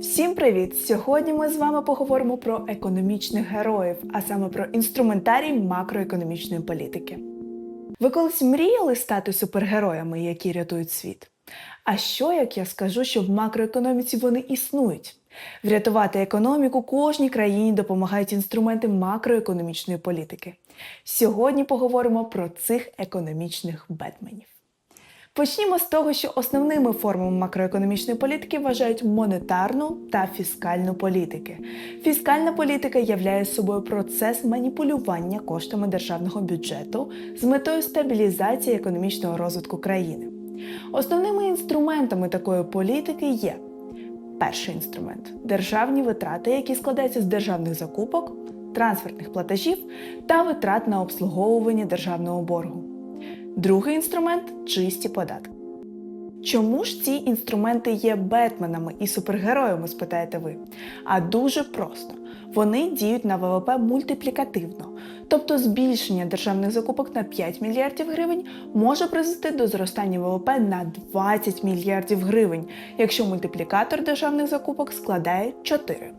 Всім привіт! Сьогодні ми з вами поговоримо про економічних героїв, а саме про інструментарій макроекономічної політики. Ви колись мріяли стати супергероями, які рятують світ? А що як я скажу, що в макроекономіці вони існують? Врятувати економіку кожній країні допомагають інструменти макроекономічної політики. Сьогодні поговоримо про цих економічних бетменів. Почнімо з того, що основними формами макроекономічної політики вважають монетарну та фіскальну політики. Фіскальна політика являє собою процес маніпулювання коштами державного бюджету з метою стабілізації економічного розвитку країни. Основними інструментами такої політики є перший інструмент державні витрати, які складаються з державних закупок, трансфертних платежів та витрат на обслуговування державного боргу. Другий інструмент чисті податки. Чому ж ці інструменти є бетменами і супергероями, спитаєте ви? А дуже просто. Вони діють на ВВП мультиплікативно, тобто збільшення державних закупок на 5 мільярдів гривень може призвести до зростання ВВП на 20 мільярдів гривень, якщо мультиплікатор державних закупок складає 4.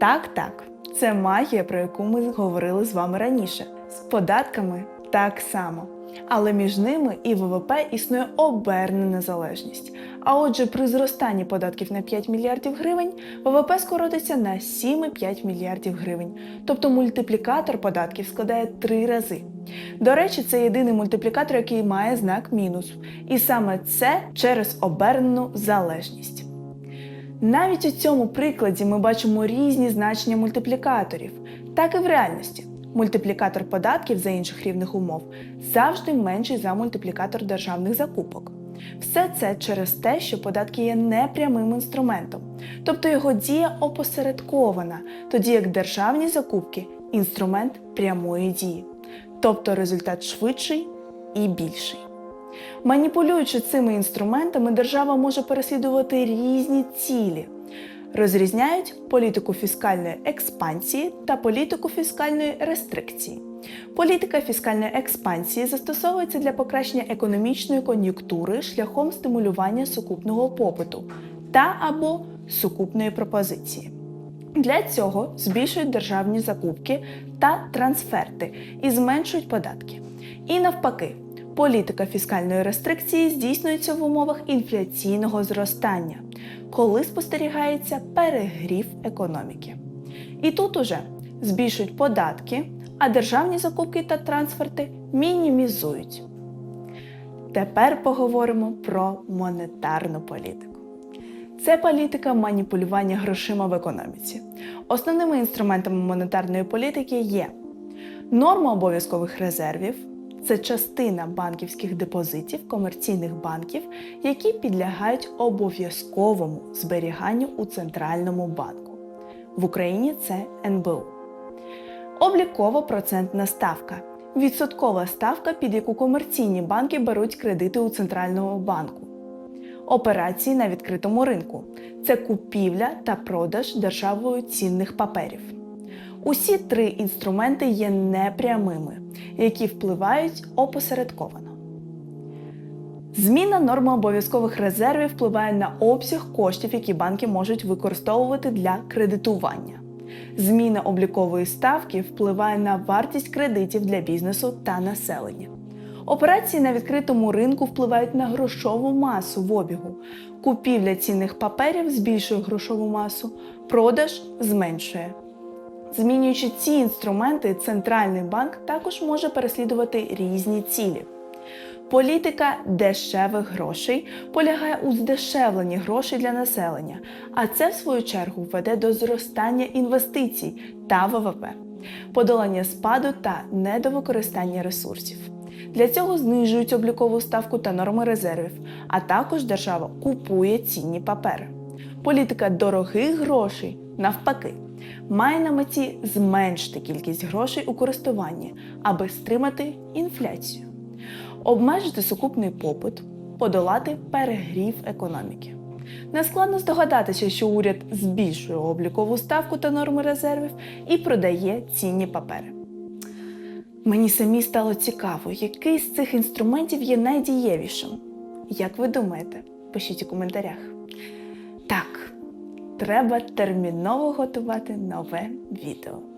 Так, так, це магія, про яку ми говорили з вами раніше. З податками так само. Але між ними і ВВП існує обернена залежність. А отже, при зростанні податків на 5 мільярдів гривень ВВП скоротиться на 7,5 мільярдів гривень. Тобто мультиплікатор податків складає 3 рази. До речі, це єдиний мультиплікатор, який має знак мінус. І саме це через обернену залежність. Навіть у цьому прикладі ми бачимо різні значення мультиплікаторів, так і в реальності. Мультиплікатор податків за інших рівних умов завжди менший за мультиплікатор державних закупок. Все це через те, що податки є непрямим інструментом, тобто його дія опосередкована, тоді як державні закупки інструмент прямої дії, тобто результат швидший і більший. Маніпулюючи цими інструментами, держава може переслідувати різні цілі. Розрізняють політику фіскальної експансії та політику фіскальної рестрикції. Політика фіскальної експансії застосовується для покращення економічної кон'юнктури шляхом стимулювання сукупного попиту та або сукупної пропозиції. Для цього збільшують державні закупки та трансферти і зменшують податки. І навпаки, політика фіскальної рестрикції здійснюється в умовах інфляційного зростання, коли спостерігається перегрів економіки. І тут уже збільшують податки, а державні закупки та трансферти мінімізують. Тепер поговоримо про монетарну політику. Це політика маніпулювання грошима в економіці. Основними інструментами монетарної політики є норма обов'язкових резервів, це частина банківських депозитів комерційних банків, які підлягають обов'язковому зберіганню у центральному банку. В Україні це НБУ. Облікова процентна ставка відсоткова ставка, під яку комерційні банки беруть кредити у центральному банку. Операції на відкритому ринку це купівля та продаж державою цінних паперів. Усі три інструменти є непрямими, які впливають опосередковано. Зміна норми обов'язкових резервів впливає на обсяг коштів, які банки можуть використовувати для кредитування. Зміна облікової ставки впливає на вартість кредитів для бізнесу та населення. Операції на відкритому ринку впливають на грошову масу в обігу. Купівля цінних паперів збільшує грошову масу, продаж зменшує. Змінюючи ці інструменти, центральний банк також може переслідувати різні цілі. Політика дешевих грошей полягає у здешевленні грошей для населення, а це, в свою чергу, веде до зростання інвестицій та ВВП, подолання спаду та недовикористання ресурсів. Для цього знижують облікову ставку та норми резервів, а також держава купує цінні папери. Політика дорогих грошей навпаки має на меті зменшити кількість грошей у користуванні, аби стримати інфляцію, обмежити сукупний попит, подолати перегрів економіки. Нескладно здогадатися, що уряд збільшує облікову ставку та норми резервів і продає цінні папери. Мені самі стало цікаво, який з цих інструментів є найдієвішим. Як ви думаєте? Пишіть у коментарях. Так, треба терміново готувати нове відео.